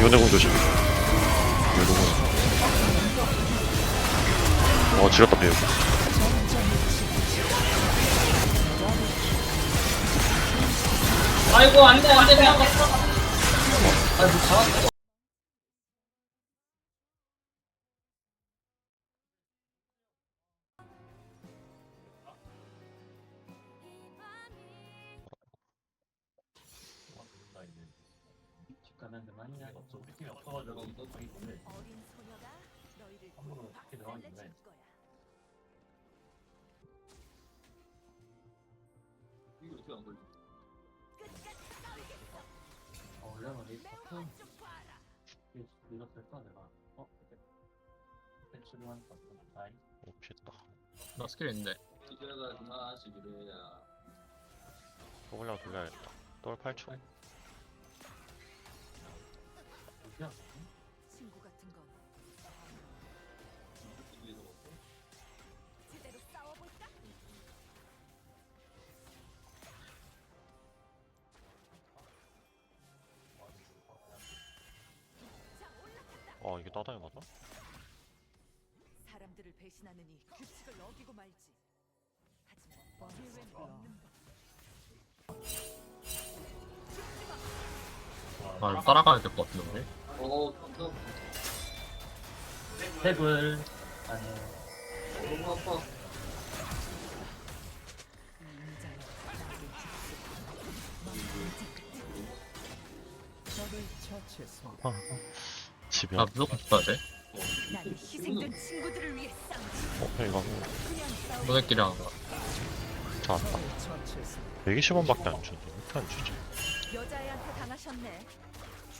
이혼의 공 조심. 이혼의 공. 어, 지렸다, 배우. 아이고 안 돼 안돼 그냥 갔어. 아이고 잡았어. 가면 그만이야. 없어. 느낌이 없어가지고 또 저기 보내. 어린 소녀가 너희를 함부로 밖에 달래줄 거야. 이거 어떻게 안 걸려? 어, 원래는 이 버튼 이게 눌렀을까 내가? 어? 배출을 하니까 다이. 오, 피했다. 나 스킬 있는데 이제가 그만하시 그래야. 또 올라가 돌려야겠다. 또 8초. 어디야? 친구 같은 건 위에서 먹고. 제대로 싸워볼까? 자 올라간다. 아, 이게 따다이 맞아? 사람들을 배신하느니 규칙을 어기고 말지. 하지만 기회는 없는 법. 아 이거 따라가야 될 것 같은데 어, 깜짝. 탭을 아니. 너무 아파. 지키소서. 아, 죽어야 돼 나는 희생된 친구들을 위해 싸우지. 어, 이거 그냥 싸우지. 너네끼리 하는 거야 잡았다. 120원밖에 안왜 이렇게 안 주지? 여자애한테 당하셨네.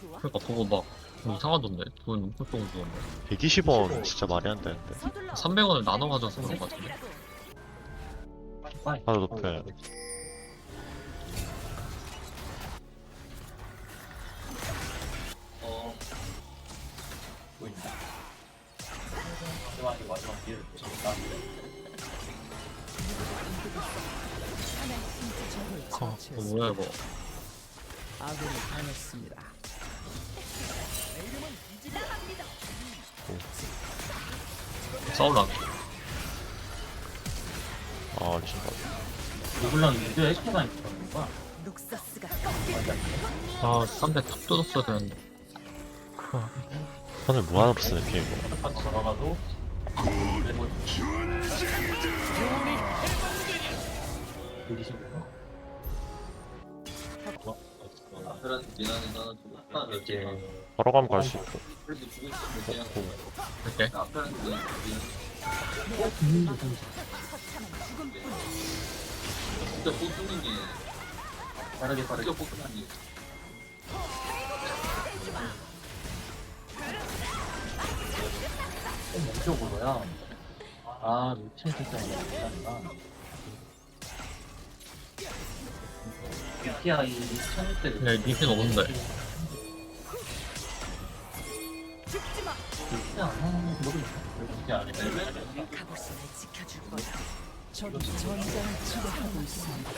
좋아. 그러니까 그거 막 이상하던데 돈 엄청 주던데 120원 진짜 말이 안 되는데. 서둘러. 300원을 나눠 가져서 그런 거 같은데 내 하나 높여. 어. 어, 뭐야 이거 아군이 당했습니다. 싸울라 아, 리신 봐. 누굴랑 미드 HP가 있는 거야? 룩서스가 아300탑 뜯었어야 되는데 선을 무한으로 쓰는 게임 이거. 걸어가도 그리고 여기시구나. 아들한테 미안해 나는 좀 아빠 이게 걸어가면 갈수 있고. 그래도 주고 있으면 그냥 이렇게 빠르게 빠르게 보통인 게 왼쪽으로야 아 미친 진짜 못한다 BTI 1600 네, 미신 없는데. 가보신을 지켜줄 거야. 적이 전장을 지배하고 있습니다.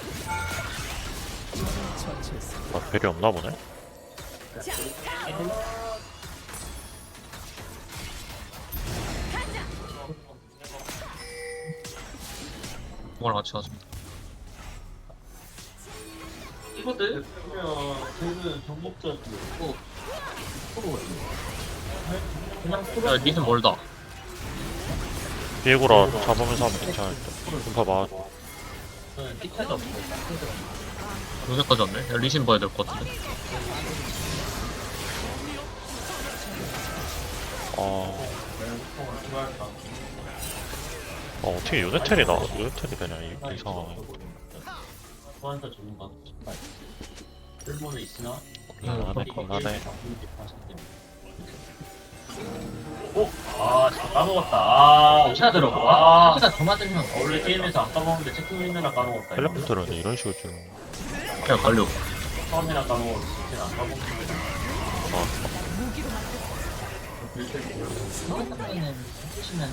적을 처치했습니다. 아, 벨이 없나 보네? 그거랑 같이 하자 이거들? 그냥 쟤는 그냥 프로 야 미신 멀다. 비에고라 잡으면서 하면 괜찮을 듯. 티켓도 없고. 요새까지 왔네? 야 리신 봐야 될 것 같은데. 아, 아 어떻게 유네텔이 나, 유네텔이 되냐, 이, 이 상황에. 소환사 거 일본에 있으나? 곤란하네, 곤란해. 오! 아, 진짜 까먹었다. 아, 혹시나 들어고. 아, 혹시나 저 맞으면 원래 게임에서 안 까먹었는데 채팅이느라 까먹었다. 이거. 텔레포트는 이런 식으로 주는 거. 그냥 갈려 처음이나 까먹었어. 진짜 안 처음에는 해주시면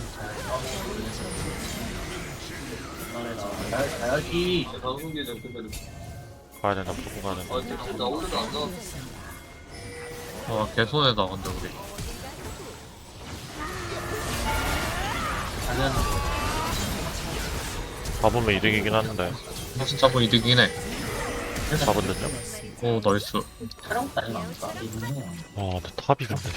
잘 가야지. 가야 된다, 무조건 가야 된다. 아, 나안 나왔어. 와 개손해다 근데 우리 가면 잡으면 이득이긴 한데 진짜 뭐 이득이네 잡은 듯요? 오 나이스 촬영 따위 나니까 이분이 아 근데 탑이 근데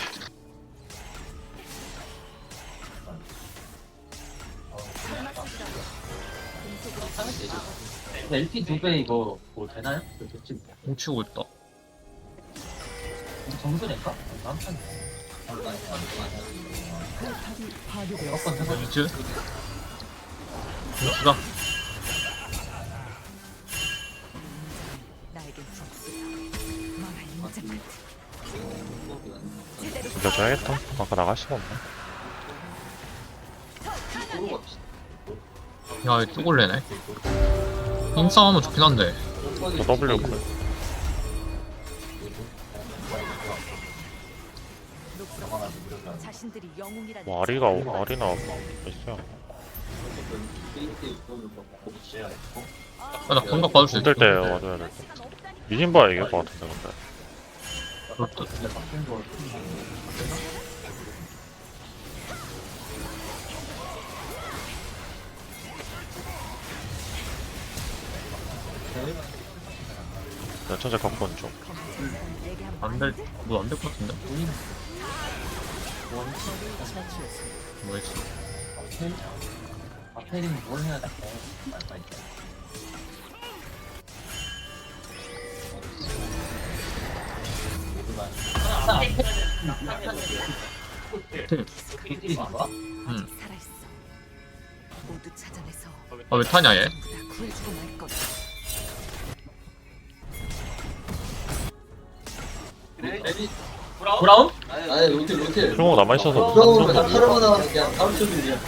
LP 두 배 이거 뭐 되나요? 그 좋지 뭐. 훔치고 있다 정수인가? 남편. 나에겐 복수야. 망할 인장 이겨줘야겠다. 아까 나갈 수가 없네. 야이 뚜골레네? 힘싸움은 좋긴 한데. 저 W 그 자신들이 영웅이라는 뭐 아리가 아리나 있어요. 아, 나 감각 받을 수 있을 힘들 때 와줘야 될때 미신바 이길 것 같은데 근데. 그렇다 내 천재 갖고 온중 내게 한번 안될 뭐 안 될 것 같은데 뭐였지 아페린 뭘 해야 돼? 빅딜이 나와? 응. 살아있어. 모두 찾아내서 아 왜 타냐 얘 거야. 브라운? 아니 로테 로테 승호 남아있어서 그러면 나 타르마나 그냥 다음 주에 그냥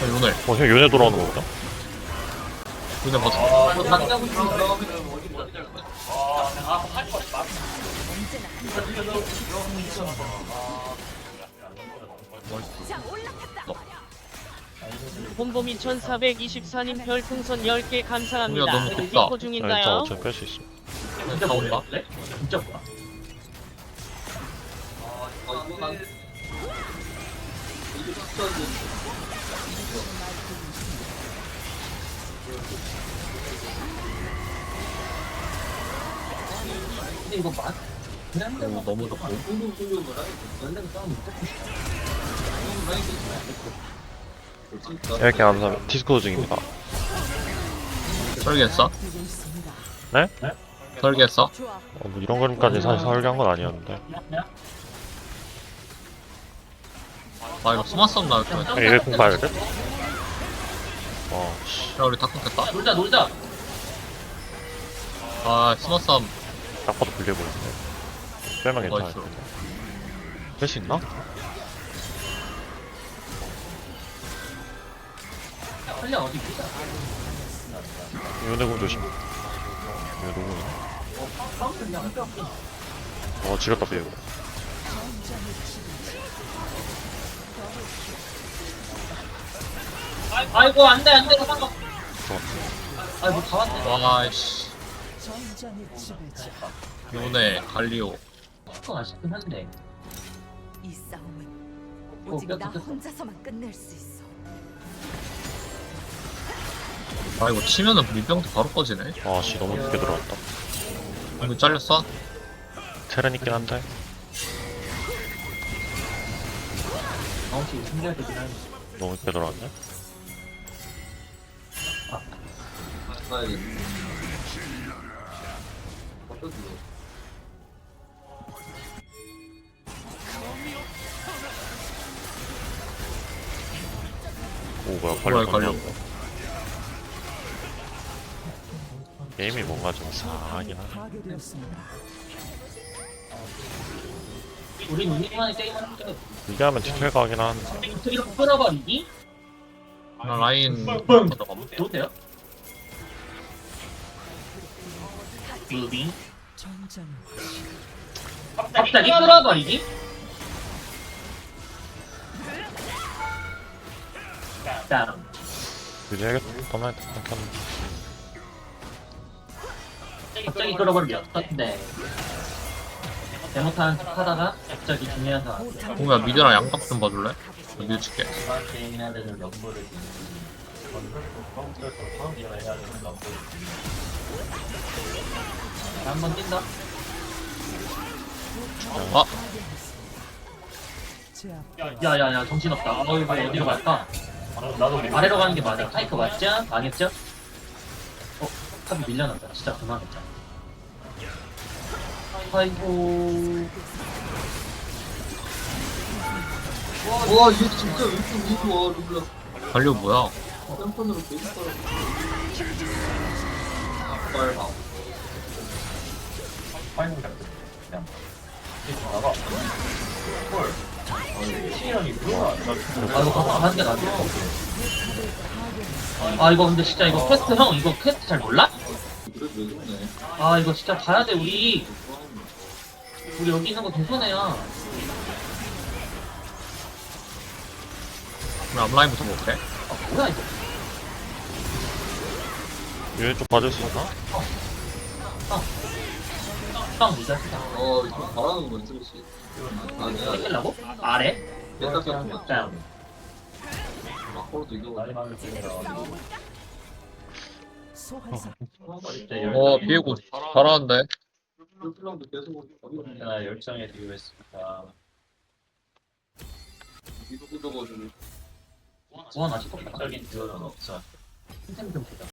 아, 요네 어, 형 요네 돌아오는 거구나? 요네 봤어 아, 뭐 다른 하고 있으면 들어가면 어디 뭐 어디 갈 거야? 아, 할 거야. 자 올라탔다. 봄봄이 1424님 별풍선 10개 우리가 감사합니다. 너무 덥다. 리코 네, 저 중인가요? 어차피 뺄수 있어 진짜 다 뭐야? 온다 진짜 뭐야? 아 이거 근데 맛? 그냥 오 너무 좋고 공동 싸움. 거지 이렇게 감사합니다 디스코드 중입니다 설계했어? 네? 설계했어? 어, 뭐 이런 그림까지 사실 설계한 건 아니었는데 아 이거 스마썸 나올 거야 1공 봐야 돼? 어, 씨. 야 우리 다 끊겼다 놀자 놀자. 아 스마썸 딱 봐도 불리해 보이는데 빼면 괜찮을 나이스. 텐데 뺄수 있나? 한량 어디 있어? 요네 공 조심 이거 누구냐? 어 지렸다 비고 아이고 안돼 안돼. 좋았어 아이고 다 왔네. 지배자. 요네 갈리오 조금 아쉽긴 한데. 이 싸움은 어, 오직 나. 혼자서만 끝낼 수 있어. 아 이거 치면은 밀병도 바로 꺼지네 아씨 너무 늦게 들어왔다 이거 잘렸어? 테렌 있긴 한데 숨겨야 되긴 하는데. 너무 늦게 들어왔네 가야겠네 어쩌지 오 뭐야 관련. 관련 게임이 뭔가 좀 싸하긴 하네. 우리 우리만의 게임을 하는데 이게 하면 디테일 가긴 한데 이렇게 끌어버리니? 나 라인 들어가면 좋대요? 전장 갑자기 끌어버리니? 다음 유지하겠다 나 일단 갑자기 끌어버리면 어떤데? 잘못한 척 하다가 갑자기 중요한 상황. 공야 미드랑 양각 좀 봐줄래? 나 미드 칠게 게임 되는 한번 뛴다. 아! 제 앞. 야야야 정신없다. 어이 뭐 어디로 갈까? 나도 아래로 가는 게 맞아. 타이크 맞죠? 망했죠? 어 탑이 밀려났다. 진짜 그만했다. 아이고. 와, 얘 진짜 왜 이렇게 운 좋아, 르블랑. 갈리오 뭐야? szem폰으로 계속 따라. 빨 봐. 파이널 잡고 그냥 나가. 헐. 시간이 뭐야? 아 이거 가서 하는 게 같아. 아 이거 근데 진짜 이거 퀘스트 형 이거 퀘스트 잘 몰라? 그래도 왜 그러네. 아 이거 진짜 봐야 돼 우리 우리 여기 있는 거 대선해야 우리 앞라인부터 볼게 아 뭐야 이거 얘좀 봐줄 수 있나? 형 이자 쓰자 어, 이거 잘하는 건 쓰레쉬. 아, 내가 뺏기려고? 아래? 맨날 같은 거. 자 막고로도 이거. 소환사 어 비에고 잘하는데 르블랑도 계속 나 열정에 비유했습니다 이거 뜯어가지고. 구원 아직도 박살긴 듀얼은 없어 흰색 좀 보자